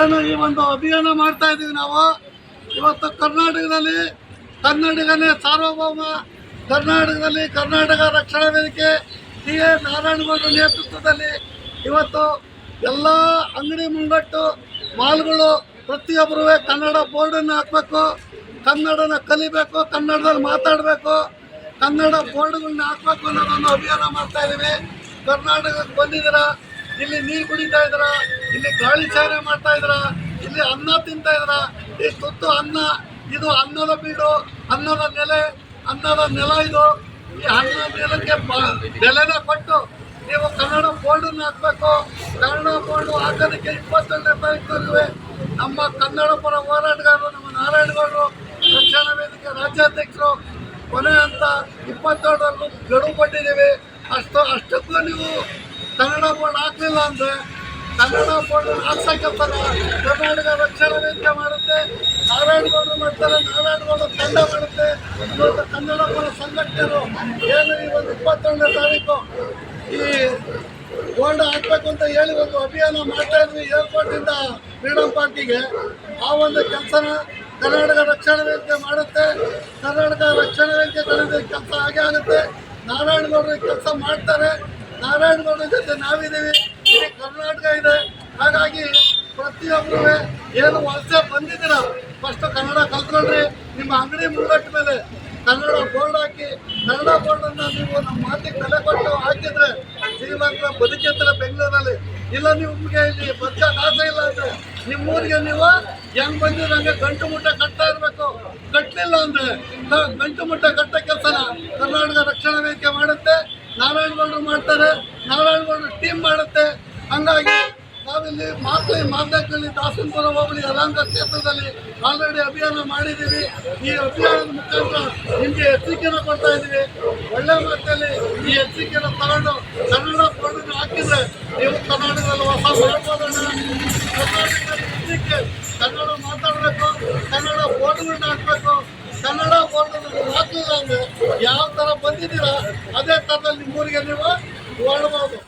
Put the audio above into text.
ಏನು ಈ ಒಂದು ಅಭಿಯಾನ ಮಾಡ್ತಾ ಇದ್ದೀವಿ ನಾವು. ಇವತ್ತು ಕರ್ನಾಟಕದಲ್ಲಿ, ಕನ್ನಡಿಗನೇ ಸಾರ್ವಭೌಮ. ಕರ್ನಾಟಕದಲ್ಲಿ ಕರ್ನಾಟಕ ರಕ್ಷಣಾ ವೇದಿಕೆ, ಟಿ ಎ ನಾರಾಯಣಗೌಡರ ನೇತೃತ್ವದಲ್ಲಿ ಇವತ್ತು ಎಲ್ಲ ಅಂಗಡಿ ಮುಂಗಟ್ಟು, ಮಾಲ್ಗಳು ಪ್ರತಿಯೊಬ್ಬರೂ ಕನ್ನಡ ಬೋರ್ಡನ್ನು ಹಾಕಬೇಕು. ಕನ್ನಡನ ಕಲಿಬೇಕು, ಕನ್ನಡದಲ್ಲಿ ಮಾತಾಡಬೇಕು. ಕನ್ನಡ ಬೋರ್ಡ್ಗಳನ್ನ ಹಾಕ್ಬೇಕು ಅನ್ನೋದೊಂದು ಅಭಿಯಾನ ಮಾಡ್ತಾ ಇದ್ದೀವಿ ಕರ್ನಾಟಕಕ್ಕೆ ಬಂದಿದ್ದೀರ? ಇಲ್ಲಿ ನೀರು ಕುಡಿತಾ ಇದ್ರ? ಇಲ್ಲಿ ಗಾಳಿ ಚಾರಣೆ ಮಾಡ್ತಾ ಇದ್ರ? ಇಲ್ಲಿ ಅನ್ನ ತಿಂತಾ ಇದ್ರ? ಸುತ್ತು ಅನ್ನ, ಇದು ಅನ್ನದ ಬೀಡು, ಅನ್ನದ ನೆಲೆ, ಅನ್ನದ ನೆಲ ಇದು. ಈ ಅನ್ನದ ನೆಲಕ್ಕೆ ಬೆಲೆನ ಕೊಟ್ಟು ನೀವು ಕನ್ನಡ ಬೋರ್ಡನ್ನು ಹಾಕ್ಬೇಕು. ಕನ್ನಡ ಬೋರ್ಡ್ ಹಾಕೋದಕ್ಕೆ ಇಪ್ಪತ್ತೊಂದನೇ ತಾರೀಕು ನಮ್ಮ ಕನ್ನಡ ಪರ ಹೋರಾಟಗಾರರು, ನಮ್ಮ ನಾರಾಯಣಗೌಡರು, ರಕ್ಷಣಾ ವೇದಿಕೆ ರಾಜ್ಯಾಧ್ಯಕ್ಷರು, ಕೊನೆ ಅಂತ ಇಪ್ಪತ್ತೆರಡರಲ್ಲೂ ಗಡುವು ಪಟ್ಟಿದ್ದೀವಿ ಅಷ್ಟು, ಅಷ್ಟಕ್ಕೂ ನೀವು ಕನ್ನಡ ಬೋರ್ಡ್ ಹಾಕ್ಲಿಲ್ಲ ಅಂದ್ರೆ ಕನ್ನಡ ಬೋರ್ಡ್ ಹಾಕ್ಸೋ ಕೆಲಸ ಕರ್ನಾಟಕ ರಕ್ಷಣಾ ವೇದಿಕೆ ಮಾಡುತ್ತೆ ನಾರಾಯಣಗೌಡರು ಮಾಡ್ತಾರೆ ನಾರಾಯಣಗೌಡರು ತಂಡ ಮಾಡುತ್ತೆ. ಇವತ್ತು ಕನ್ನಡ ಪರ ಸಂಘಟನೆಗಳು ಏನು ಒಂದು ಇಪ್ಪತ್ತೇಳನೇ ತಾರೀಕು ಈ ಬೋರ್ಡ್ ಹಾಕ್ಬೇಕು ಅಂತ ಹೇಳಿ ಒಂದು ಅಭಿಯಾನ ಮಾಡ್ತಾ ಇದ್ವಿ ಏರ್ಪೋರ್ಟಿಂದ ಫ್ರೀಡಮ್ ಪಾರ್ಟಿಗೆ ಆ ಒಂದು ಕೆಲಸನ ಕರ್ನಾಟಕ ರಕ್ಷಣಾ ವೇದಿಕೆ ಮಾಡುತ್ತೆ. ಕರ್ನಾಟಕ ರಕ್ಷಣಾ ವೇದಿಕೆ ಕಡೆಯಿಂದ ಕೆಲಸ ಹಾಗೆ ಆಗುತ್ತೆ. ನಾರಾಯಣಗೌಡರು ಕೆಲಸ ಮಾಡ್ತಾರೆ. ನಾರಾಯಣಗೌಡರ ಜೊತೆ ನಾವಿದ್ದೀವಿ. ಇಡೀ ಕರ್ನಾಟಕ ಇದೆ. ಹಾಗಾಗಿ ಪ್ರತಿಯೊಬ್ಬರು ಏನು ವಲಸೆ ಬಂದಿದ್ದೀರ? ಫಸ್ಟ್ ಕನ್ನಡ ಕಲ್ತ್ಕೊಳ್ರಿ. ನಿಮ್ಮ ಅಂಗಡಿ ಮುಂಗಟ್ಟ ಮೇಲೆ ಕನ್ನಡ ಬೋರ್ಡ್ ಹಾಕಿ. ಕನ್ನಡ ಬೋರ್ಡನ್ನು ನೀವು ನಮ್ಮ ಮಾತಿಗೆ ಬೆಲೆ ಕೊಟ್ಟು ಹಾಕಿದ್ರೆ ಶ್ರೀಮಂತರ ಬದುಕಿರ್ತಾರೆ ಬೆಂಗಳೂರಲ್ಲಿ. ಇಲ್ಲ ನಿಮಗೆ ಇಲ್ಲಿ ಬಚ್ಚ ಆಸೆ ಇಲ್ಲ ಅಂದ್ರೆ ನಿಮ್ಮೂರಿಗೆ ನೀವು ಹೆಂಗ್ ಬಂದಿರಂಗೆ ಗಂಟು ಮುಟ್ಟ ಕಟ್ತಾ ಇರಬೇಕು. ಕಟ್ಟಲಿಲ್ಲ ಅಂದ್ರೆ ಗಂಟು ಮುಟ್ಟ ಕಟ್ಟ ಕೆಲಸ ಕರ್ನಾಟಕ ರಕ್ಷಣಾ ವೇದಿಕೆ ಮಾಡುತ್ತೆ. ನಾರಾಯಣಗೌಡರು ಮಾಡ್ತಾರೆ, ನಾರಾಯಣಗೌಡರು ಟೀಮ್ ಮಾಡುತ್ತೆ. ಹಂಗಾಗಿ ನಾವಿಲ್ಲಿ ಮಾತು ಮಾರ್ಗದಲ್ಲಿ ದಾಸನಪುರ ಹೋಬಳಿ ಯಲಾಂಕ ಕ್ಷೇತ್ರದಲ್ಲಿ ಆಲ್ರೆಡಿ ಅಭಿಯಾನ ಮಾಡಿದ್ದೀವಿ. ಈ ಅಭಿಯಾನದ ಮುಖಾಂತರ ನಿಮಗೆ ಎಚ್ಚರಿಕೆನ ಕೊಡ್ತಾ ಇದ್ದೀವಿ. ಒಳ್ಳೆ ಮಟ್ಟದಲ್ಲಿ ಈ ಎಚ್ಚರಿಕೆನ ತಗೊಂಡು ಕನ್ನಡ ಪಡೆದು ಹಾಕಿದ್ರೆ ನೀವು ಕರ್ನಾಟಕದಲ್ಲಿ ಹೊಸ ಮಾಡ್ಬೋದಣ್ಣ ಕರ್ನಾಟಕದಲ್ಲಿ ಕನ್ನಡ ಮಾತಾಡಬೇಕು, ಕನ್ನಡ ಫೋಟೋಗಳನ್ನ ಹಾಕಬೇಕು. ಕನ್ನಡ ಬೋರ್ಡ್ ಹಾಕಿದ್ರೆ ಯಾವ ತರ ಬಂದಿದ್ದೀರಾ ಅದೇ ಥರದಲ್ಲಿ ನಿಮ್ಮೂರಿಗೆ ನೀವು ಓಡಬಹುದು